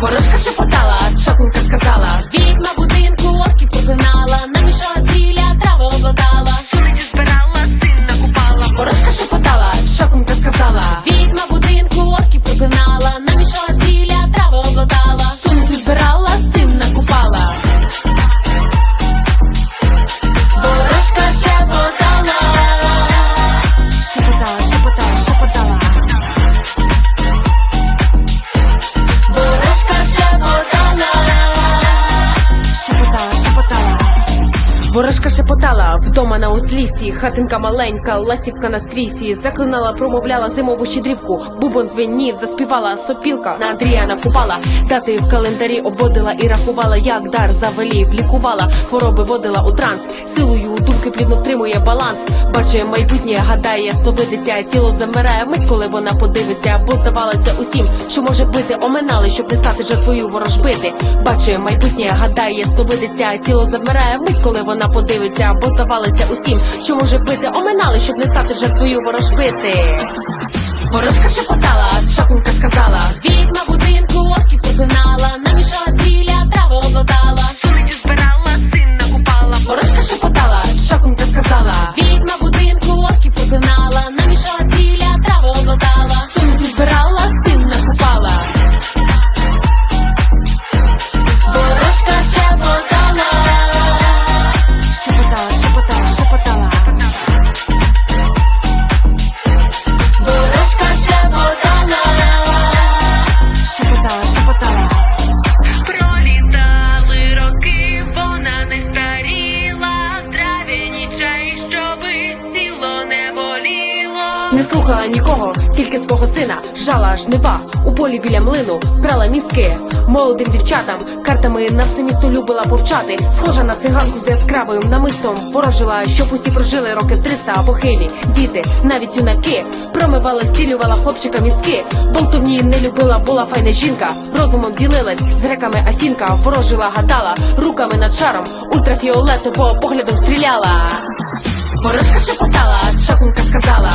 Ворожка шепотала, чокненька сказала. Відьма будинку орків проклинала Ворожка шепотала вдома на узліссі, хатинка маленька, ластівка на стрісі, заклинала, промовляла зимову щедрівку, бубон звенів, заспівала сопілка, на Андрія накупала, дати в календарі обводила і рахувала, як дар завелів, лікувала, хвороби водила у транс, силою думки плідно втримує баланс, бачить майбутнє, гадає, словидиться, тіло замирає мить, коли вона подивиться, бо здавалося усім, що може бити, оминали, щоб не стати жертвою ворожбити. Бачить майбутнє, гадає, словидиться, тіло замирає мить, коли вона подивиться, бо здавалося усім, що може бити, оминали, щоб не стати жертвою ворожбити. Ворожка шепотала, чокненька сказала Відьма будинку орків проклинала Не слухала нікого, тільки свого сина, жала жнива у полі біля млину, брала мізки молодим дівчатам, картами на все місто любила повчати. Схожа на циганку з яскравим намистом, ворожила, щоб усі прожили років 300 а похилі. Діти, навіть юнаки, промивала, стілювала хлопчика мізки. Болтовні не любила, була файна жінка. Розумом ділилась з греками Афінка, ворожила, гадала, руками над шаром, ультрафіолетово поглядом стріляла. Ворожка шепотала, чокненька сказала